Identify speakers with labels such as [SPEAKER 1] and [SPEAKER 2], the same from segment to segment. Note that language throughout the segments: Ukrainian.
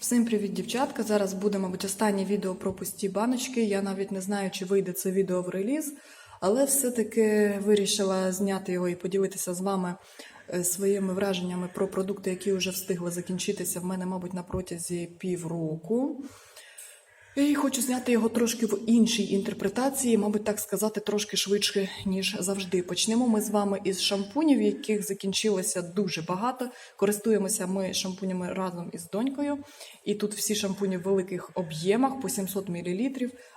[SPEAKER 1] Всім привіт, дівчатка! Зараз буде, мабуть, останнє відео про пусті баночки. Я навіть не знаю, чи вийде це відео в реліз, але все-таки вирішила зняти його і поділитися з вами е, своїми враженнями про продукти, які вже встигли закінчитися в мене, мабуть, на протязі півроку. І хочу зняти його трошки в іншій інтерпретації, мабуть, так сказати, трошки швидше, ніж завжди. Почнемо ми з вами із шампунів, яких закінчилося дуже багато. Користуємося ми шампунями разом із донькою. І тут всі шампуні в великих об'ємах по 700 мл.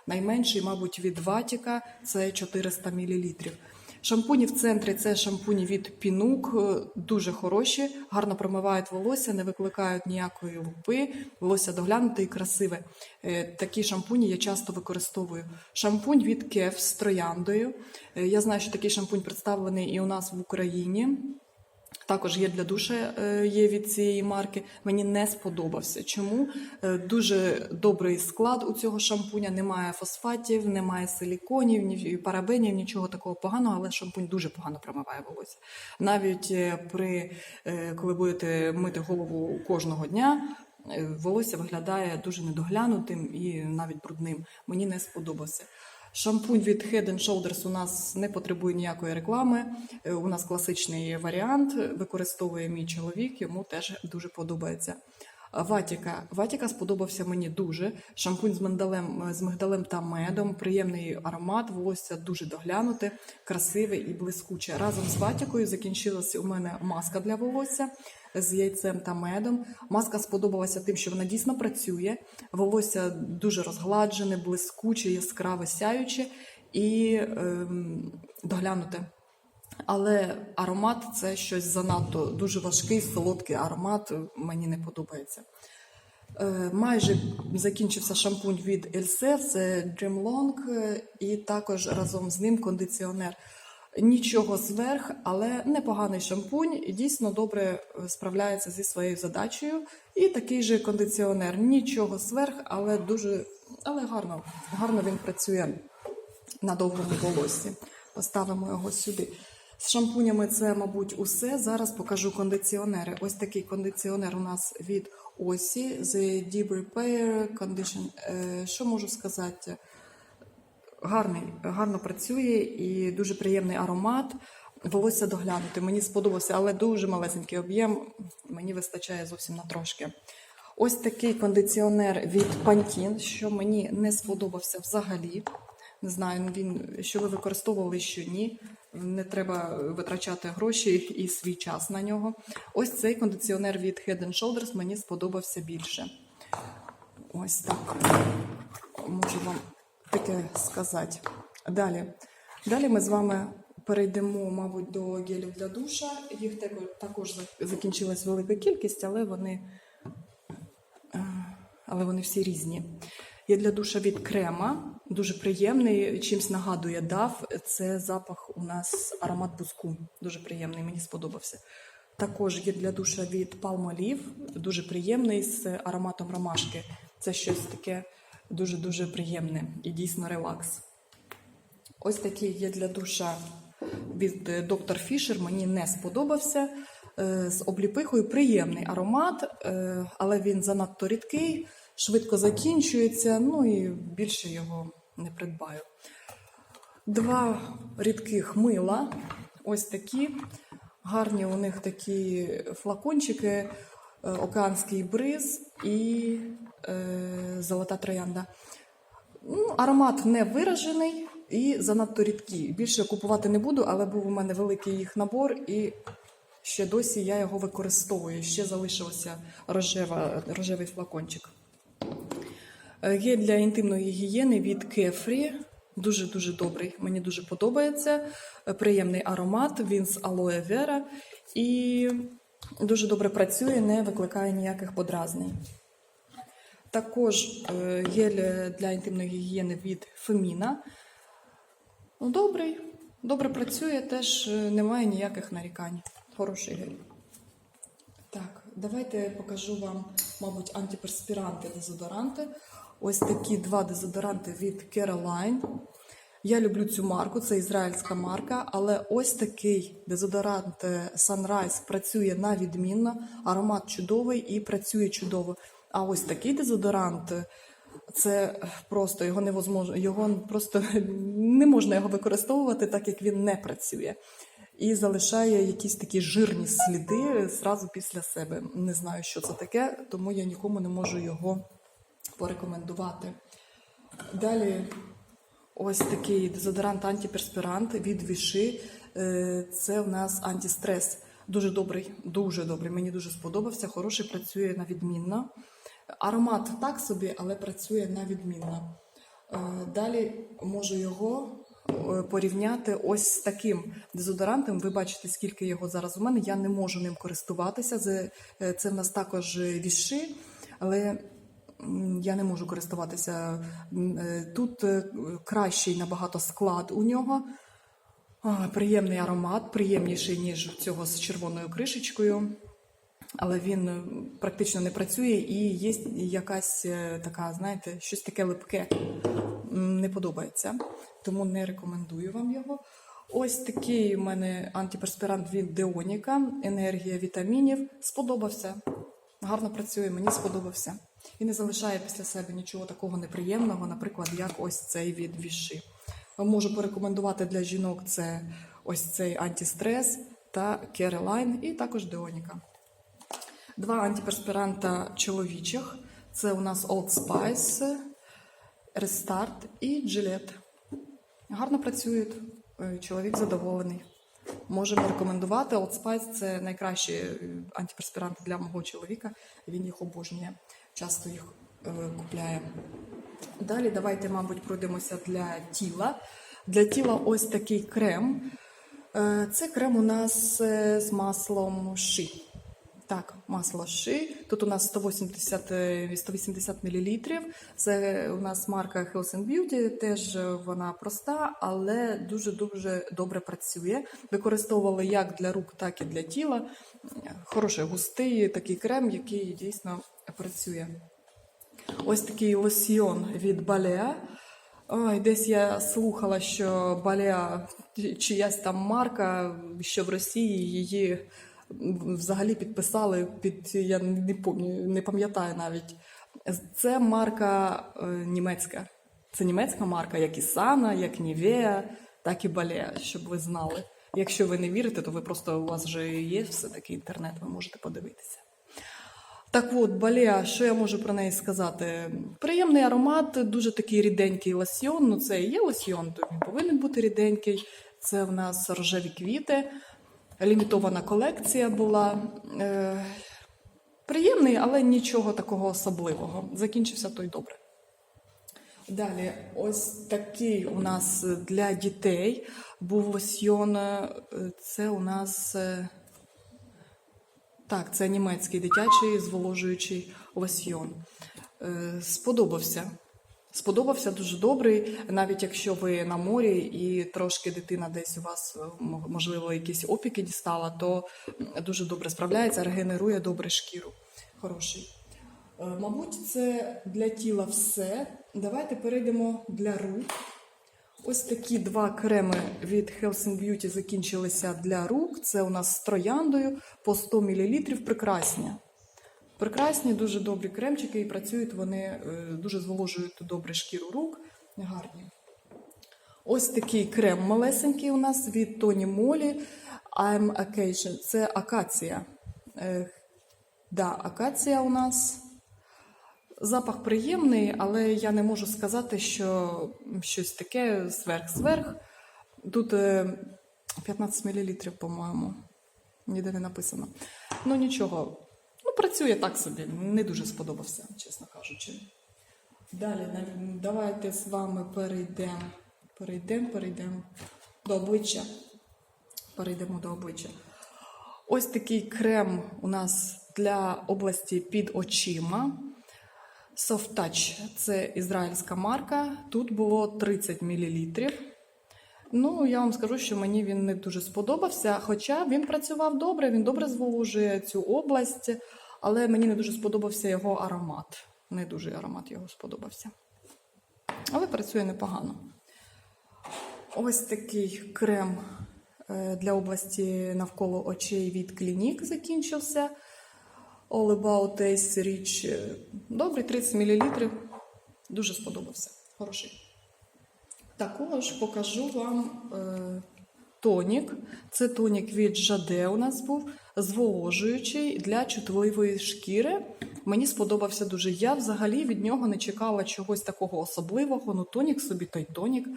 [SPEAKER 1] Найменший, мабуть, від Ватіка це 400 мл. Шампуні в центрі це шампуні від Пінук, е, дуже хороші, гарно промивають волосся, не викликають ніякої лупи, волосся доглянуте і красиве. Е, Такі шампуні я часто використовую. Шампунь від Кеф з трояндою. Е, Я знаю, що такий шампунь представлений і у нас в Україні. Також є для душа е, є від цієї марки. Мені не сподобався. Чому Е, дуже добрий склад у цього шампуня, немає фосфатів, немає силіконів, ні парабенів, нічого такого поганого, але шампунь дуже погано промиває волосся. Навіть е, при коли будете мити голову кожного дня. Волосся виглядає дуже недоглянутим і навіть брудним. Мені не сподобався. Шампунь від Head and Shoulders у нас не потребує ніякої реклами. Е, У нас класичний варіант. Використовує мій чоловік, йому теж дуже подобається. Ватіка. Ватіка сподобався мені дуже. Шампунь з мигдалем, з мигдалем та медом, приємний аромат, волосся дуже доглянуте, красиве і блискуче. Разом з Ватікою закінчилася у мене маска для волосся з яйцем та медом. Маска сподобалася тим, що вона дійсно працює. Волосся дуже розгладжене, блискуче, яскраве, сяюче і ем, доглянуте. Але аромат це щось занадто дуже важкий, солодкий аромат. Мені не подобається. Е, Майже закінчився шампунь від Else, це Dream Long, е, і також разом з ним кондиціонер. Нічого зверх, але непоганий шампунь дійсно добре е, справляється зі своєю задачею. І такий же кондиціонер. Нічого зверх, але дуже але гарно. Гарно він працює на довгому волоссі. Поставимо його сюди. З шампунями це, мабуть, усе. Зараз покажу кондиціонери. Ось такий кондиціонер у нас від Осі The Deep Repair Condition. Е, Що можу сказати? Гарний, гарно працює і дуже приємний аромат. Волосся доглянути. Мені сподобався, але дуже малесенький об'єм. Мені вистачає зовсім на трошки. Ось такий кондиціонер від Pantene, що мені не сподобався взагалі. Не знаю, він що ви використовували, що ні. Не треба витрачати гроші і свій час на нього. Ось цей кондиціонер від Head and Shoulders мені сподобався більше. Ось так. Можу вам таке сказати. Далі. Далі ми з вами перейдемо, мабуть, до гелів для душа. Їх також- також закінчилась велика кількість, але вони, е, але вони всі різні. Є для душа від крема, дуже приємний, чимсь нагадує дав. Це запах у нас аромат бузку. Дуже приємний, мені сподобався. Також є для душа від Palmolive, дуже приємний з ароматом ромашки. Це щось таке дуже-дуже приємне і дійсно релакс. Ось такий є для душа від е, доктор Фішер. Мені не сподобався. Е, З обліпихою приємний аромат, е, але він занадто рідкий, швидко закінчується. Ну і більше його не придбаю. Два рідких мила. Ось такі. Гарні у них такі флакончики, е, океанський бриз і е, золота троянда. Ну, аромат не виражений і занадто рідкий. Більше купувати не буду, але був у мене великий їх набор, і ще досі я його використовую. Ще залишився рожева, рожевий флакончик. Є для інтимної гігієни від Кефрі. Дуже-дуже добрий. Мені дуже подобається. Е, Приємний аромат, він з алоe вера і дуже добре працює, не викликає ніяких подразнень. Також гель для інтимної гігієни від Феміна. Ну, добрий, добре працює, теж е, немає ніяких нарікань. Хороший гель. Так, давайте покажу вам, мабуть, антиперспіранти, дезодоранти. Ось такі два дезодоранти від Caroline. Я люблю цю марку, це ізраїльська марка, але ось такий дезодорант е, Sunrise працює на відмінно, аромат чудовий і працює чудово. А ось такий дезодорант. Це просто його невозможно, його просто не можна його використовувати, так як він не працює. І залишає якісь такі жирні сліди зразу після себе. Не знаю, що це таке, тому я нікому не можу його порекомендувати. Далі ось такий дезодорант антиперспірант від Віши. Е, Це в нас антистрес. Дуже добрий, дуже добрий. Мені дуже сподобався. Хороший працює на відмінно. Аромат так собі, але працює на відмінно. Е, Далі можу його е, порівняти ось з таким дезодорантом. Ви бачите, скільки його зараз у мене. Я не можу ним користуватися. Це, в нас також віши, але я не можу користуватися. Е, Тут е, кращий набагато склад у нього. Приємний аромат, приємніший, ніж цього з червоною кришечкою. Але він е, практично не працює і є якась така, знаєте, щось таке липке. Не подобається. Тому не рекомендую вам його. Ось такий у мене антиперспірант від Деоніка, енергія вітамінів. Сподобався. Гарно працює, мені сподобався. І не залишає після себе нічого такого неприємного, наприклад, як ось цей від Віши. Можу порекомендувати для жінок це ось цей антистрес та Керелайн, і також Деоніка. Два антиперспіранта чоловічих. Це у нас Old Spice, Restart і Gillette. Гарно працюють. Е, Чоловік задоволений. Можемо рекомендувати. Old Spice – це найкращі е, антиперспіранти для мого чоловіка. Він їх обожнює. Часто їх е, купляє. Далі давайте, мабуть, пройдемося для тіла. Для тіла ось такий крем. Е, Це крем у нас е, з маслом ши. Так, масло ши. Тут у нас 180, е, 180 мл. Це у нас марка Health and Beauty. Теж вона проста, але дуже-дуже добре працює. Використовували як для рук, так і для тіла. Хороший густий такий крем, який дійсно працює. Ось такий лосьйон від Балеа. Ой, десь я слухала, що Балеа чиясь там марка, що в Росії її взагалі підписали під я не пам'ятаю, не пам'ятаю навіть. Це марка е, німецька. Це німецька марка, як і Сана, як Нівеа, так і Балеа, щоб ви знали. Якщо ви не вірите, то ви просто у вас вже є все-таки інтернет, ви можете подивитися. Так от, Балеа, що я можу про неї сказати? Приємний аромат, дуже такий ріденький лосьйон. Ну, це і є лосьйон, то він повинен бути ріденький. Це в нас рожеві квіти, лімітована колекція була. Е, приємний, але нічого такого особливого. Закінчився той добре. Далі, ось такий у нас для дітей був лосьйон. е, Це у нас. Так, це німецький дитячий зволожуючий лосьйон. Е, Сподобався. Сподобався дуже добрий, навіть якщо ви на морі і трошки дитина десь у вас, е, можливо, якісь опіки дістала, то дуже добре справляється, регенерує добре шкіру. Хороший. Е, Мабуть, це для тіла все. Давайте перейдемо для рук. Ось такі два креми від Health and Beauty закінчилися для рук. Це у нас з трояндою по 100 мл. Прекрасні. Прекрасні, дуже добрі кремчики, і працюють вони е, дуже зволожують добре шкіру рук. Гарні. Ось такий крем малесенький у нас від Тоні Молі. I'm Acacia. Це акація. Е, да, акація у нас. Запах приємний, але я не можу сказати, що щось таке зверх-зверх. Тут е, 15 мл, по-моєму. Ніде не написано. Ну нічого. Ну, працює так собі. Не дуже сподобався, чесно кажучи. Далі давайте з вами перейдемо. Перейдемо, перейдемо до обличчя. Перейдемо до обличчя. Ось такий крем у нас для області під очима. Soft Touch – це ізраїльська марка. Тут було 30 мл. Ну, я вам скажу, що мені він не дуже сподобався, хоча він працював добре, він добре зволожує цю область, але мені не дуже сподобався його аромат. Не дуже аромат його сподобався. Але працює непогано. Ось такий крем е, для області навколо очей від Клінік закінчився. All About Ace Rich. е, Добрий 30 мл. Дуже сподобався. Хороший. Також покажу вам е, тонік. Це тонік від Жаде у нас був, зволожуючий для чутливої шкіри. Мені сподобався дуже. Я взагалі від нього не чекала чогось такого особливого. Ну, тонік собі той тонік.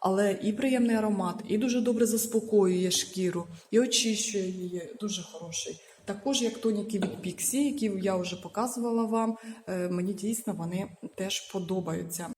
[SPEAKER 1] Але і приємний аромат, і дуже добре заспокоює шкіру, і очищує її. Дуже хороший. Також як тоніки від Піксі, які я вже показувала вам, е, мені дійсно вони теж подобаються.